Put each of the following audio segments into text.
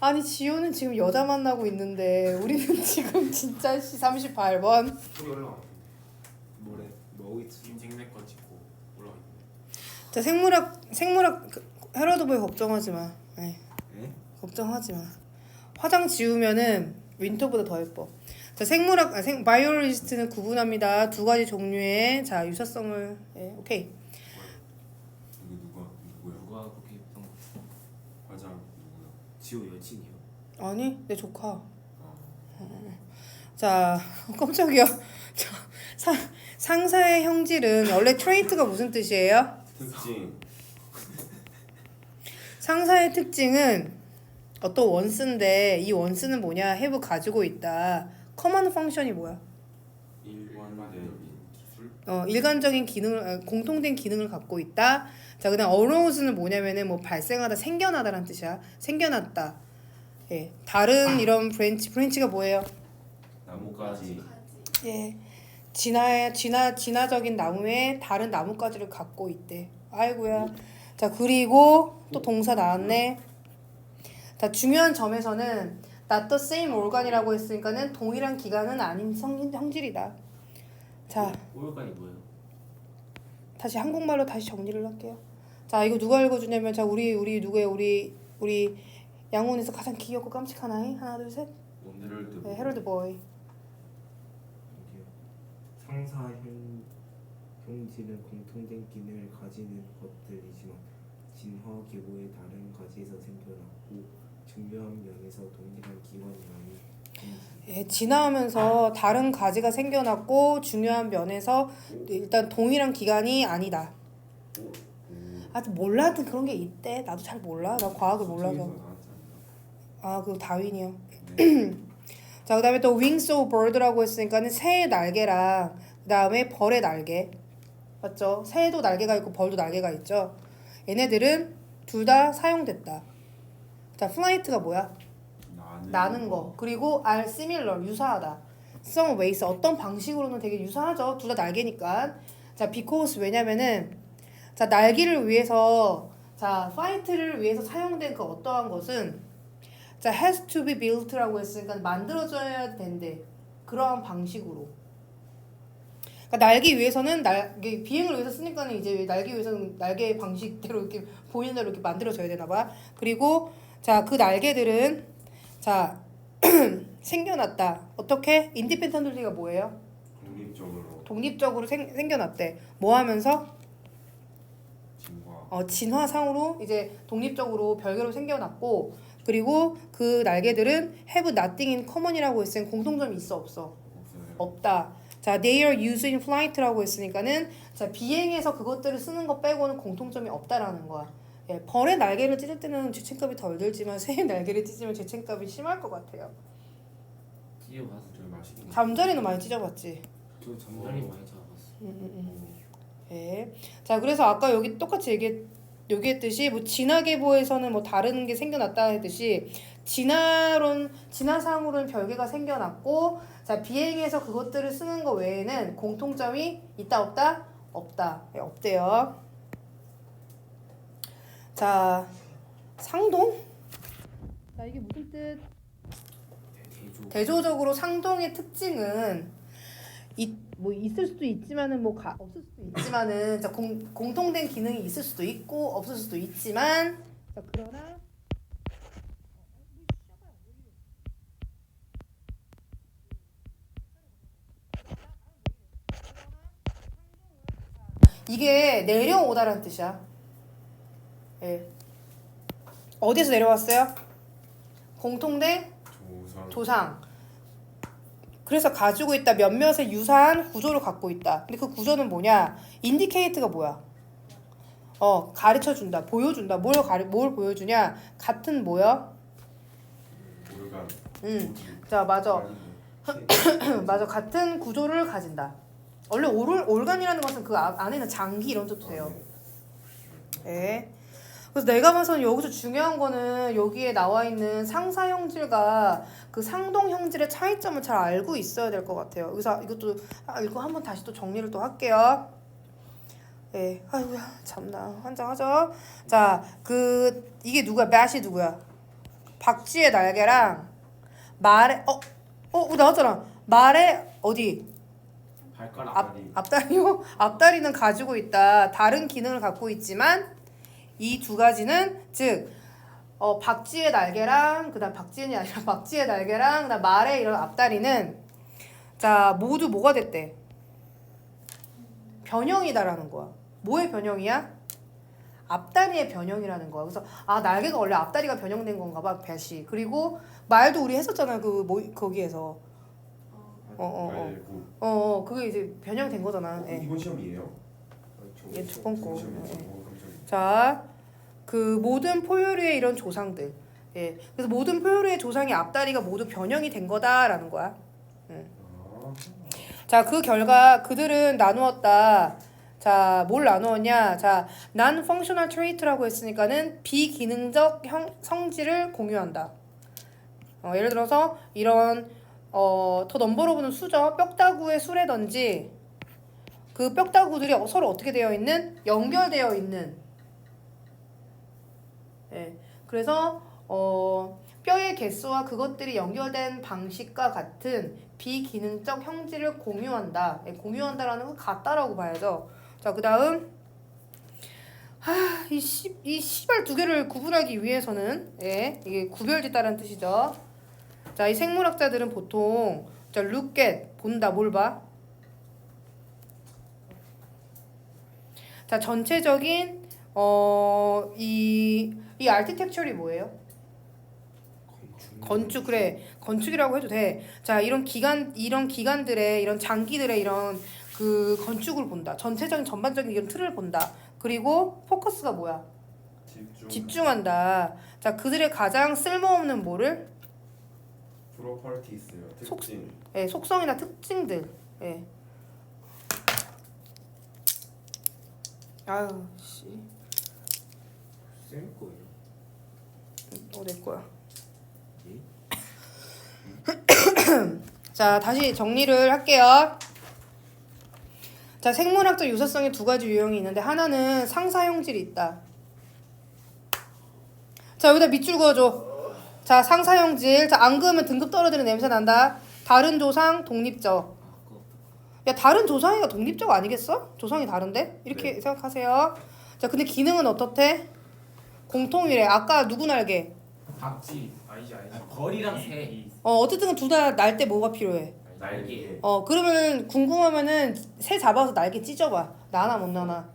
아니 지효는 지금 여자 만나고 있는데 우리는 지금 진짜 씨 38번. 소리 올라와. 뭐래? 뭐 있지? 인증내 거 찍고 올라와 있네. 자 생물학 생물학 그, 헤러드 보이 걱정하지 마. 에이, 에? 걱정하지 마. 화장 지우면은 윈터보다 더 예뻐. 자 생물학 아, 생 바이오로지스트는 구분합니다. 두 가지 종류의 자 유사성을 예, 오케이. 이거 누가 누구야? 누가 그렇게 했던 거? 과장 누구야? 지호 여친이요. 아니 내 조카. 아, 자 깜짝이야. 자, 상 상사의 형질은 원래 트레이트가 무슨 뜻이에요? 특징. 상사의 특징은 어떤 원스인데 이 원스는 뭐냐? have 가지고 있다. 커먼 펑션이 뭐야? 일관된. 어, 일관적인 기능을 아, 공통된 기능을 갖고 있다. 자, 그다음 어로우스는 뭐냐면은 뭐 발생하다, 생겨나다라는 뜻이야. 생겨났다. 예. 다른 이런 브랜치 브랜치가 뭐예요? 나뭇가지. 예. 진화 진화 진화적인 나무에 다른 나뭇가지를 갖고 있대. 아이고야. 자, 그리고 또 동사 나왔네. 자, 중요한 점에서는 not the same organ이라고 했으니까는 동일한 기관은 아닌 성, 형질이다. 자, 오열관이 뭐예요? 다시 한국말로 다시 정리를 할게요. 자, 이거 누가 읽어주냐면 자, 우리 우리 누구예요? 우리 우리 양원에서 가장 귀엽고 깜찍한 아이 하나 둘 셋. 오늘을 네, 헤럴드 보이. 여기요. 상사 형, 형질은 공통된 기능을 가지는 것들이지만 진화 계보의 다른 가지에서 생겨났고 중요한 면에서 동일한 형질. 예, 진화하면서 다른 가지가 생겨났고 중요한 면에서 일단 동일한 기간이 아니다. 아, 몰라도 그런 게 있대. 나도 잘 몰라. 나 과학을 몰라서. 아, 그 다윈이요. 네. 자, 그다음에 또 wings of bird라고 했으니까는 새의 날개랑 그다음에 벌의 날개. 맞죠? 새도 날개가 있고 벌도 날개가 있죠. 얘네들은 둘 다 사용됐다. 자, flight가 뭐야? 나는, 나는 거. 그리고 are similar 유사하다. some ways 어떤 방식으로는 되게 유사하죠. 둘 다 날개니까. 자, because 왜냐면은 자, 날기를 위해서 자, fight를 위해서 사용된 그 어떠한 것은 자, has to be built라고 했으니까 만들어져야 된대. 그러한 방식으로. 그러니까 날기 위해서는 날 비행을 위해서 쓰니까는 이제 날기 위해서는 날개 방식대로 이렇게 보이는 대로 이렇게 만들어져야 되나 봐. 그리고 자, 그 날개들은 자 생겨났다. 어떻게? 인디펜던트리가 뭐예요? 독립적으로 독립적으로 생, 생겨났대. 뭐 하면서? 진화. 어, 진화상으로 이제 독립적으로 별개로 생겨났고 그리고 그 날개들은 have nothing in common이라고 했으니 공통점이 있어 없어? 없어요. 없다. 자, they are used in flight라고 했으니까는 자 비행에서 그것들을 쓰는 것 빼고는 공통점이 없다라는 거야. 예, 벌의 날개를 찢을 때는 죄책감이 덜 들지만 새의 날개를 찢으면 죄책감이 심할 것 같아요. 찢어봤어. 되게 맛있는. 잠자리는 많이 찢어봤지. 저 잠자리 잠자리 많이 잡았어. 음, 음, 음. 어, 예. 자, 그래서 아까 여기 똑같이 얘기 얘기했듯이 뭐 진화계보에서는 뭐 다른 게 생겨났다 했듯이 진화론 진화상으로는 별개가 생겨났고 자 비행에서 그것들을 쓰는 거 외에는 공통점이 있다 없다 없다 예, 없대요. 자 상동 자 이게 무슨 뜻? 대조. 대조적으로 상동의 특징은 이, 뭐 있을 수도 있지만은 뭐 가, 없을 수도 있지만은 자, 공, 공통된 기능이 있을 수도 있고 없을 수도 있지만 자 그러나 이게 내려오다라는 뜻이야. 예. 어디서 내려왔어요? 공통된 조상. 조상. 그래서 가지고 있다 몇몇의 유사한 구조를 갖고 있다. 근데 그 구조는 뭐냐? 인디케이트가 뭐야? 어 가르쳐 준다, 보여준다. 뭘 가르 뭘 보여주냐? 같은 뭐야? 올간. 음, 자 맞아, 맞아. 같은 구조를 가진다. 원래 올 올간이라는 것은 그 아- 안에 는 장기 이런 뜻도 돼요. 예. 그래서 내가 봐서는 여기서 중요한 거는 여기에 나와 있는 상사 형질과 그 상동 형질의 차이점을 잘 알고 있어야 될 것 같아요. 그래서 이것도 아, 이거 한번 다시 또 정리를 또 할게요. 예, 아이고야 참나 환장하죠. 자, 그 이게 누구야? 맷이 누구야? 박쥐의 날개랑 말의 어, 어 나왔잖아. 말의 어디 발가락 앞 앞다리요? 앞다리는 가지고 있다. 다른 기능을 갖고 있지만 이 두 가지는 즉 어, 박쥐의 날개랑 그다음 박쥐는 아니라 박쥐의 날개랑 그다음 말의 이런 앞다리는 자 모두 뭐가 됐대? 변형이다라는 거야. 뭐의 변형이야? 앞다리의 변형이라는 거야. 그래서 아 날개가 원래 앞다리가 변형된 건가 봐 배시. 그리고 말도 우리 했었잖아요. 그뭐 거기에서 어, 어, 어. 알고 어, 어 그게 이제 변형된 거잖아. 예. 이번 시험이에요? 얘두번 거. 예. 어, 깜짝이야. 자, 그 모든 포유류의 이런 조상들. 예. 그래서 모든 포유류의 조상의 앞다리가 모두 변형이 된 거다라는 거야. 아, 자, 그 결과 그들은 나누었다. 자, 뭘 나누었냐? 자, non functional trait라고 했으니까는 비기능적 형, 성질을 공유한다. 어, 예를 들어서 이런 어, 더 넘버로 보는 수죠. 뼈다구의 수레든지 그 뼈다구들이 서로 어떻게 되어 있는 연결되어 있는 예. 그래서 어, 뼈의 개수와 그것들이 연결된 방식과 같은 비기능적 형질을 공유한다. 예, 공유한다라는 건 같다라고 봐야죠. 자, 그 다음 하, 이 씨, 이 씨발 두 개를 구분하기 위해서는 예, 이게 구별짓다라는 뜻이죠. 자, 이 생물학자들은 보통 자, look at 본다 뭘 봐? 자, 전체적인 어, 이, 이 아르키텍처리 뭐예요? 건축. 건축 그래 건축이라고 해도 돼. 자 이런 기간 이런 기관들의 이런 장기들의 이런 그 건축을 본다. 전체적인 전반적인 이런 틀을 본다. 그리고 포커스가 뭐야? 집중 집중한다. 자 그들의 가장 쓸모없는 뭐를 프로퍼티스요 속- 특징 예, 속성이나 특징들. 예. 아유 씨. 쌤 거예요. 어내 거야. 예? 자, 다시 정리를 할게요. 자, 생물학적 유사성의 두 가지 유형이 있는데 하나는 상사 형질이 있다. 자, 여기다 밑줄 그어줘. 자, 상사 형질. 자, 안 그으면 등급 떨어지는 냄새 난다. 다른 조상, 독립적. 야, 다른 조상이가 독립적 아니겠어? 조상이 다른데? 이렇게 생각하세요. 자, 근데 기능은 어떻대? 공통이래. 아까 누구 날개? 박쥐. 아니지 아니지. 아, 벌이랑 이- 새. 이- 어, 어쨌든 둘 다 날 때 뭐가 필요해? 날개. 어 그러면 궁금하면은 새 잡아서 날개 찢어봐. 나나 못 나나?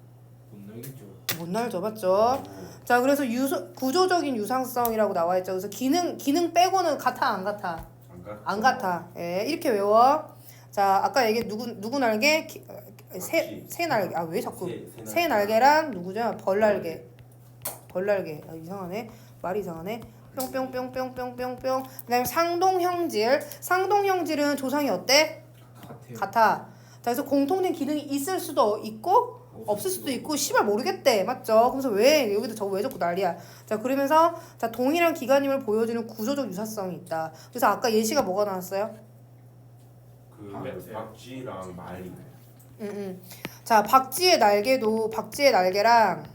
못 날겠죠. 못 날죠 맞죠? 자 그래서 유서, 구조적인 유상성이라고 나와 있죠. 그래서 기능 기능 빼고는 같아 안 같아? 안가 안 같아. 예 이렇게 외워. 자 아까 얘기 누구 누구 날개? 새새 날개. 아 왜 자꾸 새 날개랑 누구죠? 벌 날개 벌 날개 아 이상하네 말이 이상하네 뿅뿅뿅뿅뿅뿅뿅 그다음에 상동형질 상동형질은 조상이 어때 같아요. 같아. 자, 그래서 공통된 기능이 있을 수도 있고 없을 수도 있고 씨발 모르겠대. 맞죠? 그래서 왜 여기도 저거 왜 자꾸 난리야. 자, 그러면서 자, 동일한 기관임을 보여주는 구조적 유사성이 있다. 그래서 아까 예시가 뭐가 나왔어요? 그 네. 박쥐랑 말이 응, 응. 자, 박쥐의 날개도 박쥐의 날개랑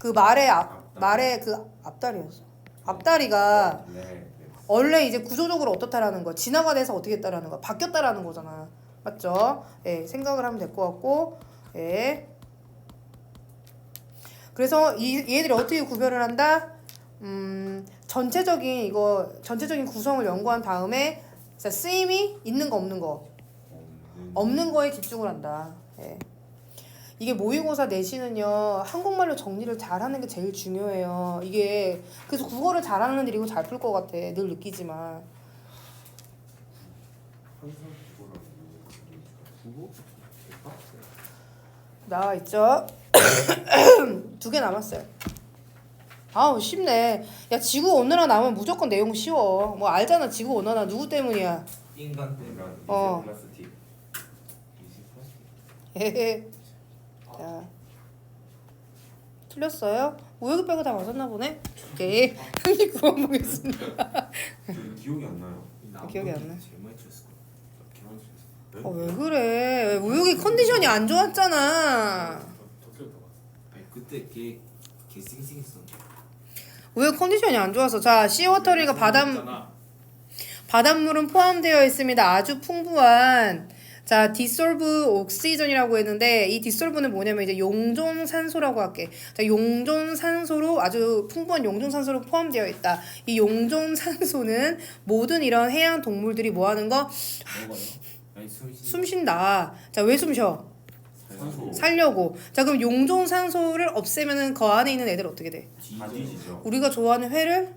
그 말의 앞 앞다리. 말의 그 앞다리였어. 앞다리가 네, 네. 원래 이제 구조적으로 어떻다라는 거, 진화가 돼서 어떻게 했다라는 거, 바뀌었다라는 거잖아. 맞죠? 예, 생각을 하면 될 것 같고, 예. 그래서 이 얘들이 어떻게 구별을 한다? 음, 전체적인 이거 전체적인 구성을 연구한 다음에 자, 쓰임이 있는 거 없는 거, 없는 거에 집중을 한다. 예. 이게 모의고사 내시는요 한국말로 정리를 잘하는 게 제일 중요해요. 이게 그래서 국어를 잘하는 애들이 이거 잘 풀 것 같아. 늘 느끼지만. 나와 있죠. 두 개 남았어요. 아우 쉽네. 야 지구 온난화 나오면 무조건 내용 쉬워. 뭐 알잖아 지구 온난화 누구 때문이야. 인간 때문에. 인간 어. 이제 플라스틱 헤헤. 자 틀렸어요? 우혁이 빼고 다 맞았나 보네. 오케이. 한개 구원 보겠습니다. 저 기억이 안 나요 기억이 안 나. 제일 많이 거. 어왜 그래? 우혁이 컨디션이 안 좋았잖아. 아니 그때 걔걔 싱싱했었는데. 왜 컨디션이 안 좋아서 자 시워터리가 바닷. 바닷물은 포함되어 있습니다. 아주 풍부한 자 디솔브 옥시전이라고 했는데 이 디솔브는 뭐냐면 이제 용존 산소라고 할게. 자 용존 산소로 아주 풍부한 용존 산소로 포함되어 있다. 이 용존 산소는 모든 이런 해양 동물들이 뭐 하는 거? 아니 숨 쉰다. 자왜 숨 쉬어? 산소 살려고. 자 그럼 용존 산소를 없애면은 그 안에 있는 애들 어떻게 돼? 다 뒤지죠. 우리가 좋아하는 회를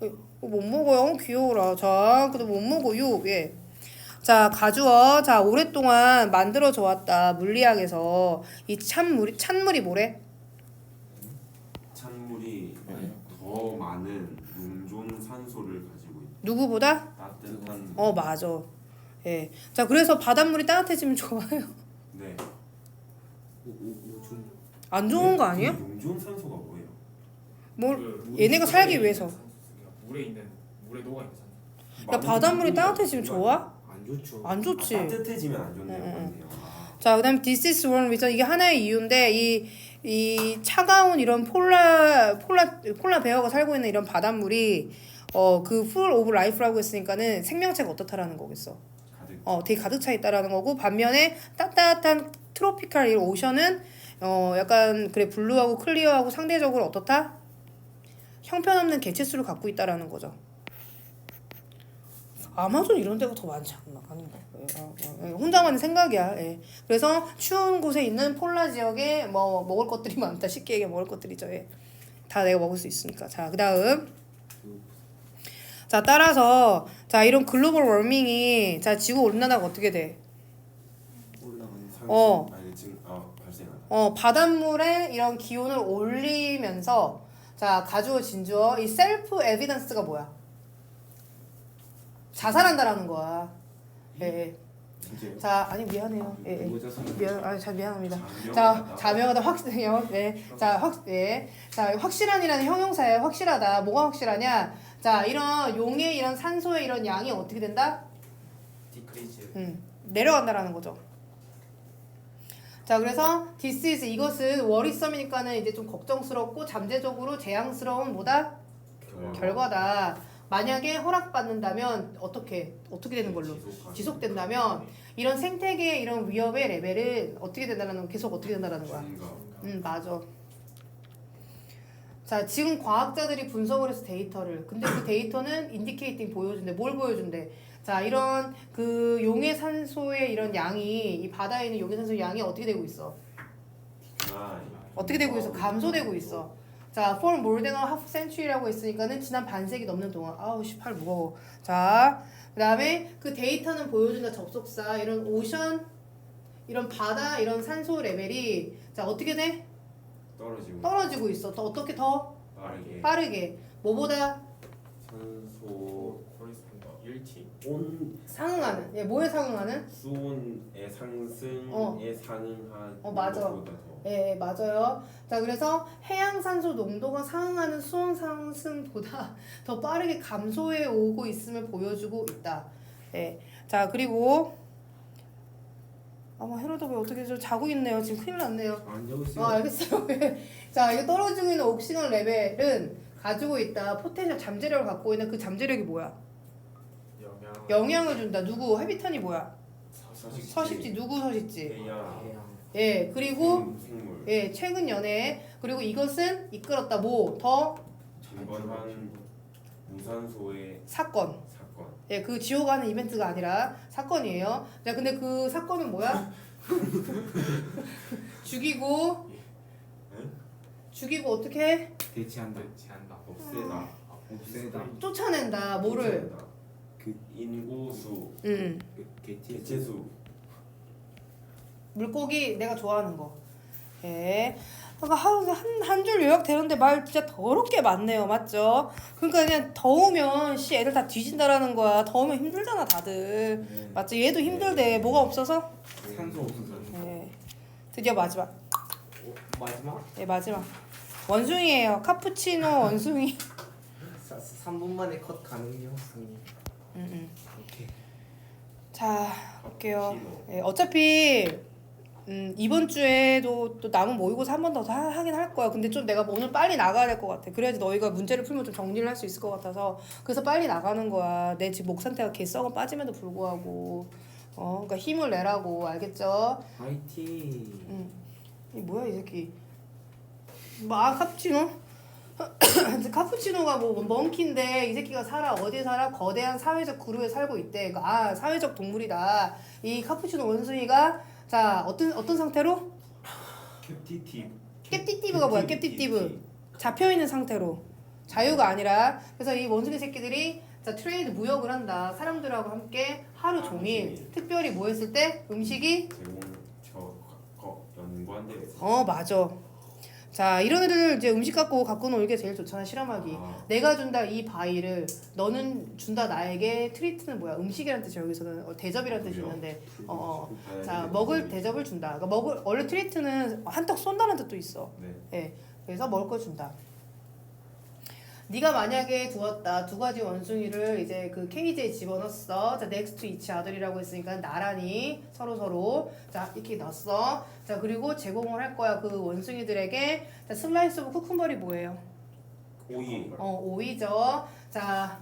못 먹어요. 어, 귀여워라. 자, 그래도 못 먹어요. 예. 자, 가주어. 자, 오랫동안 만들어져 왔다. 물리학에서 이 찬물이 찬물이 뭐래? 찬물이 더 많은 용존 산소를 가지고 있다. 누구보다? 따뜻한 어, 맞아. 예. 자, 그래서 바닷물이 따뜻해지면 좋아요. 네. 오오. 안 좋은 거 아니야? 용존 산소가 뭐예요? 뭘그 얘네가 살기 위해서. 그러니까 물에 있는 물에 녹아 있는 산소. 야, 바닷물이 따뜻해지면 좋아? 안 좋죠. 안 좋지. 아, 따뜻해지면 안 좋네요. 맞네요. 아, 자, 그다음 this is one reason 이게 하나의 이유인데 이 이 차가운 이런 폴라 폴라 폴라 베어가 살고 있는 이런 바닷물이 어그 full of life라고 했으니까는 생명체가 어떻다라는 거겠어. 가득. 어 되게 가득 차 있다라는 거고 반면에 따뜻한 트로피칼 이 오션은 어 약간 그래 블루하고 클리어하고 상대적으로 어떻다? 형편없는 개체수를 갖고 있다라는 거죠. 아마존 이런 데가 더 많지 않나 아닌가? 예, 어, 어, 예, 혼자만의 생각이야. 예. 그래서 추운 곳에 있는 폴라 지역에 뭐 먹을 것들이 많다. 쉽게 얘기해 먹을 것들이죠. 예. 다 내가 먹을 수 있으니까. 자 그 다음. 자 따라서 자 이런 글로벌 워밍이 자 지구 온난화가 어떻게 돼? 어. 어 바닷물의 이런 기온을 올리면서 자 가주어 진주어 이 셀프 에비던스가 뭐야? 자살한다라는 거야. 예. 예. 진짜요? 자 아니 미안해요. 예. 예. 자살? 미안 아잘 미안합니다. 자 자명하다. 확실해요. 네. 자확 네. 자 확실한이라는 형용사예요. 확실하다. 뭐가 확실하냐? 자 이런 용의 이런 산소의 이런 양이 어떻게 된다? 디크리즈. 음, 내려간다라는 거죠. 자, 그래서 this is 이것은 worrisome이니까는 이제 좀 걱정스럽고 잠재적으로 재앙스러운 뭐다 결과. 결과다. 만약에 허락받는다면 어떻게 어떻게 되는 걸로 지속된다면 이런 생태계의 이런 위협의 레벨은 어떻게 된다는 계속 어떻게 된다라는 거야. 음 맞아. 자 지금 과학자들이 분석을 해서 데이터를 근데 그 데이터는 인디케이팅 보여준대 뭘 보여준대 자 이런 그 용해 산소의 이런 양이 이 바다에 있는 용해 산소의 양이 어떻게 되고 있어? 아, 어떻게 되고 있어? 감소되고 있어. 자 for more than a half century라고 했으니까는 지난 반세기 넘는 동안. 아우 씨팔 무거워. 자 그다음에 그 데이터는 보여준다. 접속사 이런 오션 이런 바다 이런 산소 레벨이 자 어떻게 돼? 떨어지고 떨어지고 있어. 더 어떻게 더? 빠르게. 빠르게. 뭐보다? 산소 일치. 온 상응하는. 예, 뭐에 상응하는? 수온의 상승에 어. 상응한 어, 맞아. 것보다 더 예, 맞아요. 자, 그래서 해양 산소 농도가 상응하는 수온 상승보다 더 빠르게 감소해 오고 있음을 보여주고 있다. 예. 자, 그리고 아마 헤로드 왜 어떻게 좀 자고 있네요. 지금 큰일 났네요. 안 자고 있어요. 어, 알겠어요. 자, 이거 떨어지고 있는 옥시전 레벨은 가지고 있다. 포텐셜 잠재력을 갖고 있는 그 잠재력이 뭐야? 영양. 영향을 준다. 누구? 헤비턴이 뭐야? 서식지, 서식지 누구 서식지? 해양 해양. 예 그리고 생- 생물 예 최근 연애 그리고 이것은 이끌었다 뭐더 증번한 무산소의 사건 사건 예그 지호가 하는 이벤트가 아니라 사건이에요 자 근데 그 사건은 뭐야 죽이고 네? 죽이고 어떻게 해 대체한다. 제한다. 없애다 없애다. 쫓아낸다 뭐를 쫓아낸다. 그 인구수 음그 개체. 개체수 물고기 내가 좋아하는 거 예. 한한 줄 요약 되는데 말 진짜 더럽게 많네요, 맞죠? 그러니까 그냥 더우면 씨 애들 다 뒤진다라는 거야. 더우면 힘들잖아, 다들. 네. 맞죠? 얘도 힘들대. 뭐가 없어서? 산소 없어서. 네. 드디어 마지막. 어, 마지막 네, 마지막. 원숭이에요. 카푸치노 원숭이. 3분 만에 컷 가능해요, 선생님. 음, 음. 오케이. 자, 볼게요. 카푸치노. 네, 어차피 음, 이번 주에도 또 남은 모의고사 한 번 더 하긴 할 거야. 근데 좀 내가 오늘 빨리 나가야 될 것 같아. 그래야지 너희가 문제를 풀면 좀 정리를 할 수 있을 것 같아서 그래서 빨리 나가는 거야. 내 지금 목 상태가 개썩은 빠짐에도 불구하고 어, 그러니까 힘을 내라고 알겠죠? 화이팅. 응. 이 뭐야 이 새끼? 뭐 아, 카 푸치노? 카푸치노가 뭐 멍키인데 이 새끼가 살아 어디에 살아 거대한 사회적 그룹에 살고 있대. 그러니까 아 사회적 동물이다. 이 카푸치노 원숭이가 자 어떤 어떤 상태로 캡티티. 캡티티브가 뭐야 캡티티브 잡혀 있는 상태로 자유가 아니라 그래서 이 원숭이 새끼들이 자 트레이드 무역을 한다. 사람들하고 함께 하루 종일 종일. 특별히 뭐 했을 때 음식이 제공 저 거, 연구한 데에서. 어 맞아. 자 이런 애들 이제 음식 갖고 갖고 놀는 게 제일 좋잖아 실험하기. 아, 내가 준다 이 바위를 너는 준다 나에게 트리트는 뭐야 음식이란 뜻이 여기서는 어, 대접이란 뜻이. 있는데 어, 어. 자 먹을 대접을 준다. 그러니까 먹을 원래 트리트는 한턱 쏜다는 뜻도 있어. 네. 예. 그래서 먹을 걸 준다. 네가 만약에 두었다 두 가지 원숭이를 이제 그 케이지에 집어넣었어. 자 next to each other이라고 했으니까 나란히 서로 서로 자 이렇게 넣었어. 자 그리고 제공을 할 거야 그 원숭이들에게 자 슬라이스 오브 쿠쿤벌이 뭐예요? 오이. 어 오이죠. 자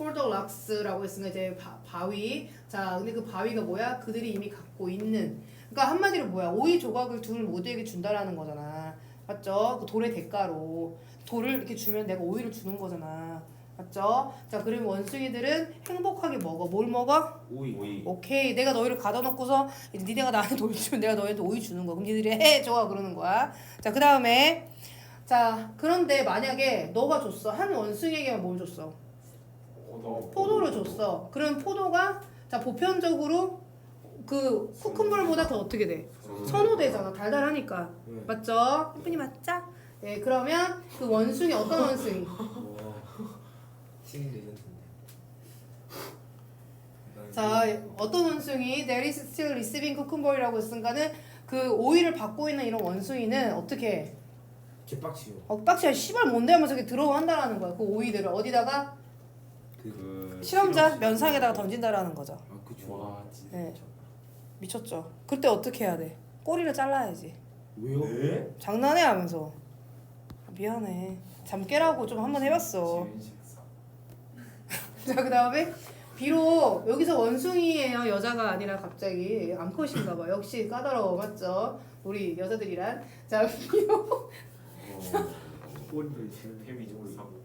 rocks라고 했으니까 이제 바, 바위. 자 근데 그 바위가 뭐야? 그들이 이미 갖고 있는. 그러니까 한마디로 뭐야? 오이 조각을 둘 모두에게 준다라는 거잖아. 맞죠? 그 돌의 대가로 돌을 이렇게 주면 내가 오이를 주는 거잖아. 맞죠? 자 그러면 원숭이들은 행복하게 먹어. 뭘 먹어? 오이. 오이. 오케이 내가 너희를 가둬 놓고서 이제 니네가 나한테 돌 주면 내가 너희한테 오이 주는 거야. 그럼 니들이 해 좋아 그러는 거야. 자 그 다음에 자 그런데 만약에 너가 줬어 한 원숭이에게만 뭘 줬어? 포도. 포도를 줬어. 그럼 포도가 자 보편적으로 그 쿠쿤볼보다 더 어떻게 돼? 선호되잖아. 달달하니까. 네. 맞죠? 혜빈이 맞자? 예, 그러면 그 원숭이 어떤 원숭이? 레전드인데. 자, 어떤 원숭이 there is still receiving 쿠쿤볼이라고 했으니까는 그 오이를 받고 있는 이런 원숭이는 어떻게 해? 개빡치요. 어, 빡치야 씨발 뭔데 하면서 이렇게 들어온다라는 거야. 그 오이들을 어디다가 그 실험자 면상에다가 던진다라는 거죠. 아 그죠. 와 진짜. 네. 미쳤죠. 그때 어떻게 해야 돼? 꼬리를 잘라야지. 왜요? 네? 장난해 하면서 미안해. 잠 깨라고 좀 한번 해봤어. 자 그 다음에 비록 여기서 원숭이예요 여자가 아니라 갑자기. 암컷인가 봐 역시 까다로워 맞죠? 우리 여자들이란. 자 비록 어, 햄이죠 사고.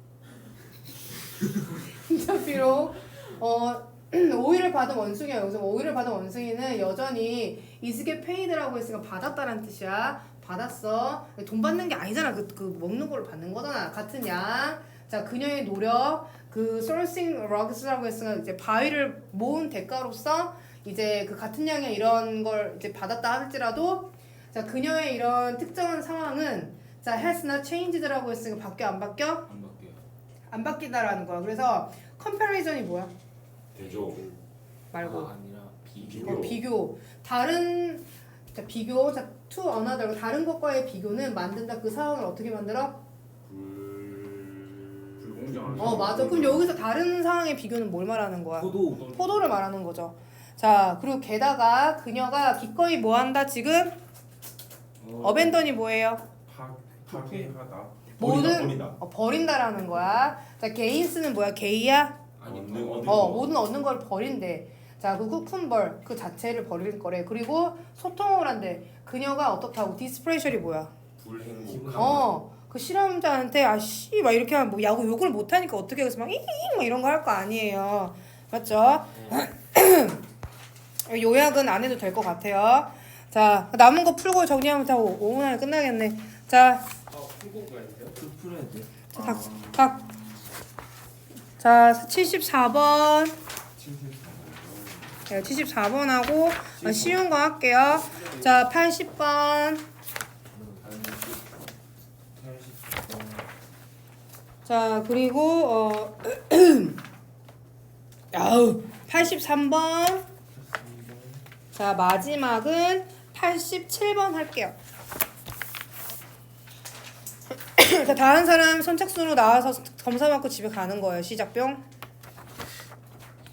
자 비록 어 오이를 받은 원숭이야. 여기서 오이를 받은 원숭이는 여전히 이스게 페이드라고 했으니까 받았다는 뜻이야 받았어. 돈 받는 게 아니잖아. 그, 그 먹는 걸 받는 거잖아. 같은 양 자 그녀의 노력 그 sourcing rugs라고 했으니까 이제 바위를 모은 대가로서 이제 그 같은 양의 이런 걸 이제 받았다 할지라도 자 그녀의 이런 특정한 상황은 자 has not changed라고 했으니까 바뀌어 안 바뀌어? 안 바뀌어요. 안 바뀐다라는 거야. 그래서 컴패리전이 뭐야? 대조. 말고. 아, 아니라 비교. 비교. 어, 비교. 다른 자 비교. 자 to another 다른 것과의 비교는 만든다 그 상황을 어떻게 만들어? 불. 어 맞아 그럼 여기서 다른 상황의 비교는 뭘 말하는 거야? 포도. 포도를 말하는 거죠 자 그리고 게다가 그녀가 기꺼이 뭐 한다 지금 어벤던이 뭐예요? 파 파괴하다. 모든- 버리다. 어, 버린다라는 거야 자 게인스는 뭐야 게이야? 아니 얻는 어, 얻는 어 거. 모든 얻는 걸 버린대 자 그 쿠쿤벌 그 자체를 버릴 거래 그리고 소통을 한대 그녀가 어떻다고 디스프레셜이 뭐야? 불행복. 어, 그 실험자한테 아씨 막 이렇게 하면 뭐 야구 욕을 못 하니까 어떻게 그래서 막 잉잉 막 이런 거 할 거 아니에요. 맞죠? 요약은 안 해도 될 것 같아요. 자, 남은 거 풀고 정리하면 다 5분 안에 끝나겠네. 자, 어 풀고 가야 돼요? 그 풀어야 돼. 자, 각, 각. 자, 74번. 74번. 74번하고 아, 쉬운 거 할게요. 자, 80번. 자, 그리고 어 아우 83번. 자, 마지막은 87번 할게요. 자, 다른 사람 선착순으로 나와서 검사 받고 집에 가는 거예요. 시작병.